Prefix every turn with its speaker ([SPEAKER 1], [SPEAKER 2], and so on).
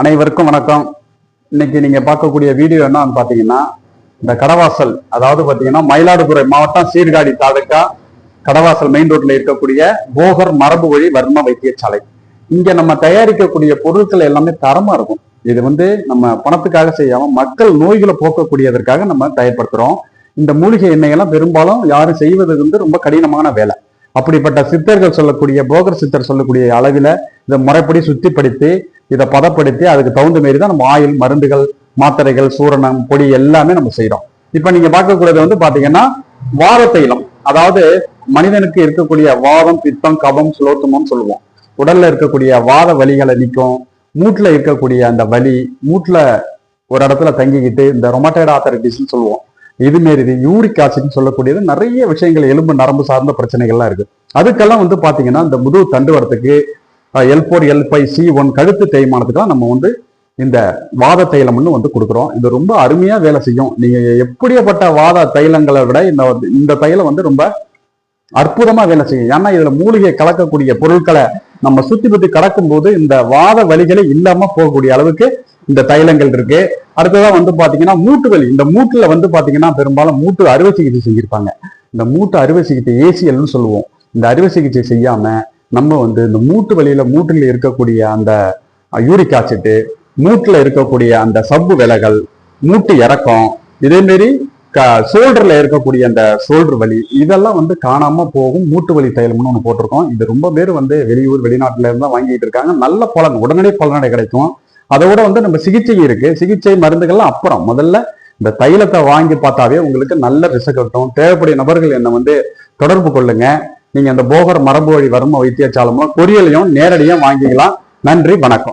[SPEAKER 1] அனைவருக்கும் வணக்கம். இன்னைக்கு நீங்க பார்க்கக்கூடிய வீடியோ என்னன்னு பாத்தீங்கன்னா இந்த கடவாசல் அதாவது பாத்தீங்கன்னா மயிலாடுதுறை மாவட்டம் சீர்காழி தாலுக்கா கடவாசல் மெயின் ரோட்ல இருக்கக்கூடிய போகர் மரபு வழி வர்ம வைத்தியசாலை. இங்க நம்ம தயாரிக்கக்கூடிய பொருட்கள் எல்லாமே தரமா இருக்கும். இது வந்து நம்ம பணத்துக்காக செய்யாம மக்கள் நோய்களை போக்கக்கூடியதற்காக நம்ம தயார்படுத்துறோம். இந்த மூலிகை எண்ணெயெல்லாம் பெரும்பாலும் யாரும் செய்வது வந்து ரொம்ப கடினமான வேலை. அப்படிப்பட்ட சித்தர்கள் சொல்லக்கூடிய போகர் சித்தர் சொல்லக்கூடிய அளவில் இதை முறைப்படி சுத்திப்படுத்தி இதை பதப்படுத்தி அதுக்கு தகுந்த மாரி தான் நம்ம ஆயில் மருந்துகள் மாத்திரைகள் சூரணம் பொடி எல்லாமே நம்ம செய்யறோம் இப்ப நீங்க பார்க்கக்கூடியது வந்து பாத்தீங்கன்னா வார தைலம். அதாவது மனிதனுக்கு இருக்கக்கூடிய வாதம் பித்தம் கபம் சுலோத்தமம் சொல்லுவோம். உடல்ல இருக்கக்கூடிய வாத வலிகளை நிற்கும் மூட்டுல இருக்கக்கூடிய அந்த வலி மூட்டுல ஒரு இடத்துல தங்கிக்கிட்டு இந்த ரொமட்டைட் ஆத்தரைட்டிஸ்ன்னு சொல்லுவோம். இது மாரி இது யூரிக் ஆசிட்னு சொல்லக்கூடியது நிறைய விஷயங்கள் எலும்பு நரம்பு சார்ந்த பிரச்சனைகள்லாம் இருக்கு. அதுக்கெல்லாம் வந்து பாத்தீங்கன்னா இந்த முதுகு தண்டுவரத்துக்கு L four L five C one கழுத்து தேய்மானத்துக்குலாம் நம்ம வந்து இந்த வாத தைலம்னு வந்து கொடுக்குறோம். இது ரொம்ப அருமையாக வேலை செய்யும். நீங்கள் எப்படியப்பட்ட வாத தைலங்களை விட இந்த இந்த தைலம் வந்து ரொம்ப அற்புதமாக வேலை செய்யும். ஏன்னா இதில் மூலிகை கலக்கக்கூடிய பொருட்களை நம்ம சுற்றி பற்றி கடக்கும்போது இந்த வாத வலிகளே இல்லாமல் போகக்கூடிய அளவுக்கு இந்த தைலங்கள் இருக்கு. அடுத்ததாக வந்து பார்த்தீங்கன்னா மூட்டு வலி. இந்த மூட்டில் வந்து பார்த்தீங்கன்னா பெரும்பாலும் மூட்டு அறுவை சிகிச்சை செஞ்சுருப்பாங்க. இந்த மூட்டு அறுவை சிகிச்சை ஏசிஎல்னு சொல்லுவோம். இந்த அறுவை சிகிச்சை செய்யாமல் நம்ம வந்து இந்த மூட்டு வலியில மூட்டில் இருக்கக்கூடிய அந்த யூரிக் ஆசிட்டு மூட்டில் இருக்கக்கூடிய அந்த சவ்வு விலகல் மூட்டு இறக்கம் இதே மாரி ஷோல்டர்ல இருக்கக்கூடிய அந்த ஷோல்டர் வலி இதெல்லாம் வந்து காணாம போகும். மூட்டு வலி தைலம்னு ஒன்று போட்டிருக்கோம். இது ரொம்ப பேர் வந்து வெளியூர் வெளிநாட்டுல இருந்தா வாங்கிட்டு இருக்காங்க. நல்ல பலன் உடனடி பலனடை கிடைக்கும். அதோட வந்து நம்ம சிகிச்சை இருக்கு. சிகிச்சை மருந்துகள்லாம் அப்புறம். முதல்ல இந்த தைலத்தை வாங்கி பார்த்தாவே உங்களுக்கு நல்ல ரிசல்ட் தேவைப்படைய தேவைப்படிய நபர்கள் என்னை வந்து தொடர்பு கொள்ளுங்க. நீங்க அந்த போகர் மரபு வழி வர்ம வைத்தியசாலமும் கொரியலையும் நேரடியாக வாங்கிக்கலாம். நன்றி வணக்கம்.